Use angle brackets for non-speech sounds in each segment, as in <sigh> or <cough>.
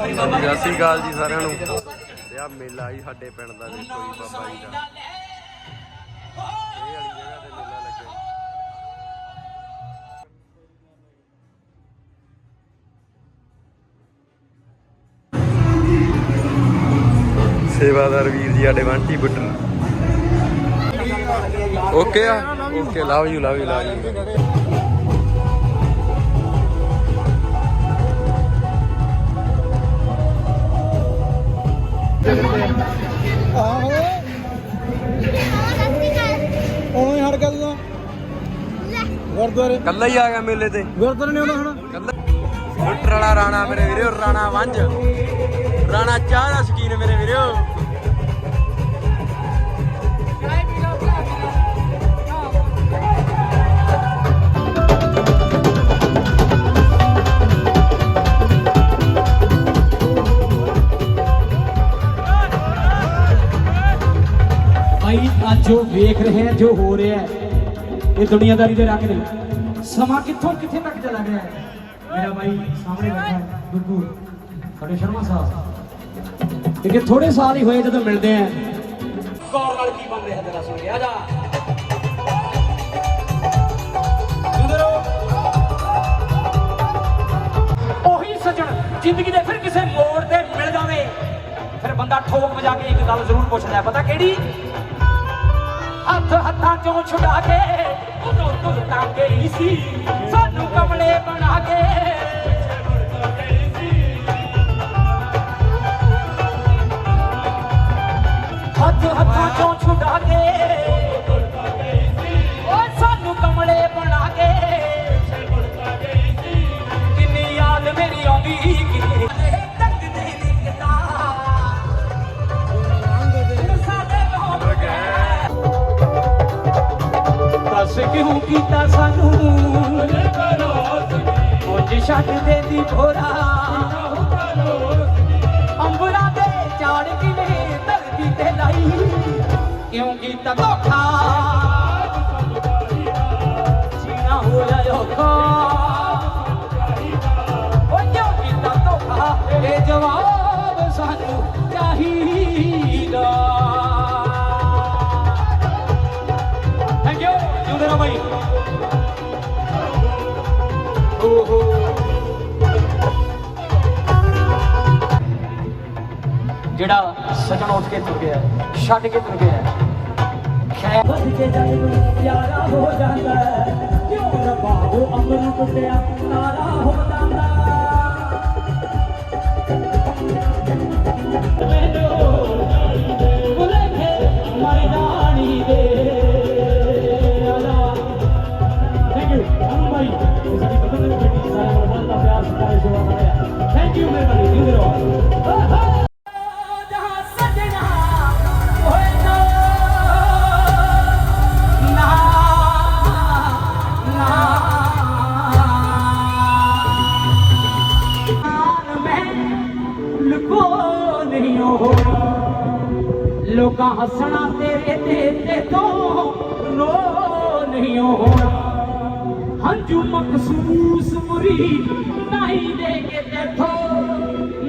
ਸਤਿ ਸ਼੍ਰੀ ਅਕਾਲ ਜੀ ਸਾਰਿਆਂ ਨੂੰ। ਤੇ ਆ ਮੇਲਾ ਜੀ ਸਾਡੇ ਪਿੰਡ ਦਾ ਦੇਖੋ ਜੀ ਬਾਬਾ ਜੀ ਦਾ। ਇਹ ਵਾਲੀ ਜਗ੍ਹਾ ਤੇ ਮੇਲਾ ਲੱਗਿਆ। ਸੇਵਾਦਾਰ ਵੀਰ ਜੀ, ਸਾਡੇ ਵਾਂਟੀ ਬੁੱਟਨ ਓਕੇ ਆ? Okay love you love you love you ਗੁਰਦੁਆਰੇ? ਕੱਲਾ ਹੀ ਆ ਗਿਆ ਮੇਲੇ ਤੇ। ਗੁਰਦੁਆਰੇ ਨਹੀਂ ਆਉਂਦਾ ਹੁਣ? ਕੱਲਾ ਲੁੱਟਰ ਵਾਲਾ ਰਾਣਾ ਮੇਰੇ ਵੀਰੇ ਰਾਣਾ ਵੰਜ ਰਾਣਾ ਚਾਹ ਦਾ ਸ਼ਕੀਨ ਮੇਰੇ ਵੀਰੇ। ਭਾਈ ਅੱਜ ਜੋ ਵੇਖ ਰਹੇ ਹੈ ਜੋ ਹੋ ਰਿਹਾ ਹੈ ਇਹ ਦੁਨੀਆਦਾਰੀ ਦੇ ਰੰਗ ਨੇ। ਸਮਾਂ ਕਿੱਥੋਂ ਕਿੱਥੇ ਤੱਕ ਚਲਾ ਗਿਆ ਹੈ? ਮੇਰਾ ਭਾਈ ਸਾਹਮਣੇ ਬੈਠਾ ਹੈ ਗੁੱਗੂ ਖੜੇ ਸ਼ਰਮਾ ਸਾਹਿਬ। ਕਿ ਥੋੜੇ ਸਾਲ ਹੀ ਹੋਏ ਜਦੋਂ ਮਿਲਦੇ ਆ। ਗੌਰ ਨਾਲ ਕੀ ਬਣ ਰਿਹਾ ਤੇਰਾ ਸੁਣ ਗਿਆ ਜਾ। ਉਹੀ ਸਜਣ ਜ਼ਿੰਦਗੀ ਦੇ ਫਿਰ ਕਿਸੇ ਮੋੜ ਤੇ ਮਿਲ ਜਾਵੇ। ਫਿਰ ਬੰਦਾ ਠੋਕ ਵਜਾ ਕੇ ਇੱਕ ਗੱਲ ਜ਼ਰੂਰ ਪੁੱਛਦਾ ਪਤਾ ਕਿਹੜੀ? ਹੱਥ ਹੱਥਾਂ ਚੋਂ ਛੁਡਾ ਕੇ ਉਦੋਂ ਕੀਤਾ ਸਾਨੂੰ। ਉਂਝ ਛੱਡ ਦੇ ਦੀ ਭੋਰਾ। ਅੰਬਰਾਂ ਦੇ ਝਾੜ ਕਿਨੇ ਧਰਤੀ ਤੇ ਲਾਈ। ਕਿਉਂ ਕੀਤਾ ਧੋਖਾ ਜਿਹੜਾ ਸਜਣ ਉੱਠ ਕੇ ਤੁਰ ਗਿਆ, ਛੱਡ ਕੇ ਤੁਰ ਗਿਆ। ਖੈਰ। ਵੱਧ ਕੇ ਜਾਏ, ਪਿਆਰਾ ਹੋ ਜਾਂਦਾ ਕਿਉਂ ਰੱਬਾ ਉਹ ਅਮਰ ਟੁੱਟਿਆ ਤਾਰਾ ਹੋ ਜਾਂਦਾ ਨਹੀਂ ਲੋਕਾਂ ਹੱਸਣਾ ਤੇਰੇ ਤੇ ਤੇ ਤੋਂ ਰੋ ਨਹੀਂ ਹੋਣਾ। ਹੰਝੂ ਮਖਸੂਸ ਮੁਰੀ ਨਹੀਂ ਦੇ ਕੇ ਤੇਥੋਂ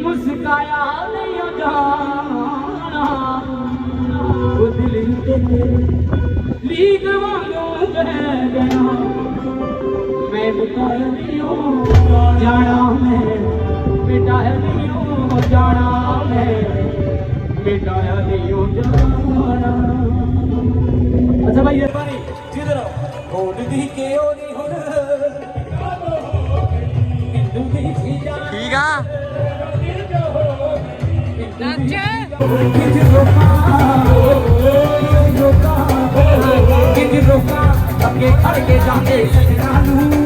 ਮੁਸਕਾਇਆ ਨਹੀਂ ਜਾਣਾ। ਉਹ ਦਿਲ ਤੇ ਲੀਗ ਵਾਂਗੂ ਬਹਿ ਗਿਆ ਮੈਂ ਬਤਾਇਆ ਨਹੀਂ ਹੋ ਜਾਣਾ ਮੈਂ ਮਿਟਾਇਆ ਨਹੀਂ ਹੋ ਜਾਣਾ ਮੈਂ। ਮਿਟਾਇਆ ਨਹੀਂ ਹੋ ਜਾਣਾ ਅੱਛਾ ਭਾਈ ਇਹ ਬਾਰੇ ਜਿੱਧਰ ਹੋੜ ਦੀ ਕਿਉਂ ਨਹੀਂ ਹੁਣ? ਠੀਕ ਆ। ਰੋਕਾਂ ਕਿੰਜ ਰੋਕਾਂ? ਕਿੰਜ ਰੋਕਾਂ? ਅੱਗੇ ਖੜ ਕੇ ਜਾਂਦੇ ਸਜਣਾ ਨੂੰ।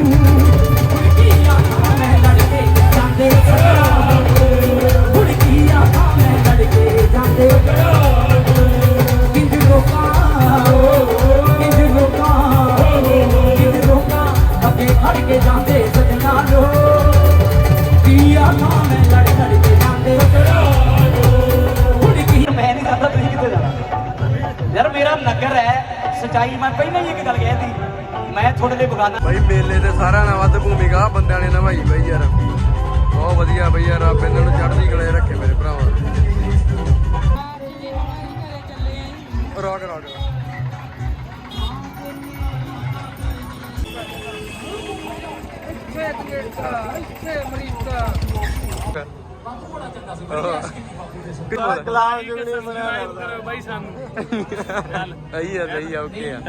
ਸੱਚਾਈ ਮੈਂ ਪਹਿਲਾਂ ਹੀ ਇੱਕ ਗੱਲ ਕਹਿਤੀ ਮੈਂ ਤੁਹਾਡੇ ਲਈ ਬਗਾਨਾ ਬਾਈ ਮੇਲੇ ਤੇ ਸਾਰਾ ਨਾ ਵੱਧ ਭੂਮਿਕਾ ਬੰਦਿਆਂ ਨੇ ਨਿਭਾਈ ਬਾਈ ਯਾਰ। ਬਹੁਤ ਵਧੀਆ ਬਾਈ ਯਾਰ ਆਪ ਇਹਨਾਂ ਨੂੰ ਚੜ੍ਹਦੀ ਕਲੇ ਰੱਖੇ ਮੇਰੇ ਭਰਾਵਾਂ। ਰੋਕ ਰੋਕ ਇੱਥੇ ਅਮਰੀਕਾ ਵੱਧ ਬੜਾ ਸੀ ਕਲਾਸ ਜੁਗਣੀ ਬਣਿਆ ਕਰਦਾ ਬਾਈ ਸਾਨੂੰ। <laughs> ਚੱਲ। ਸਹੀ ਆ ਸਹੀ ਆ ਓਕੇ ਆ।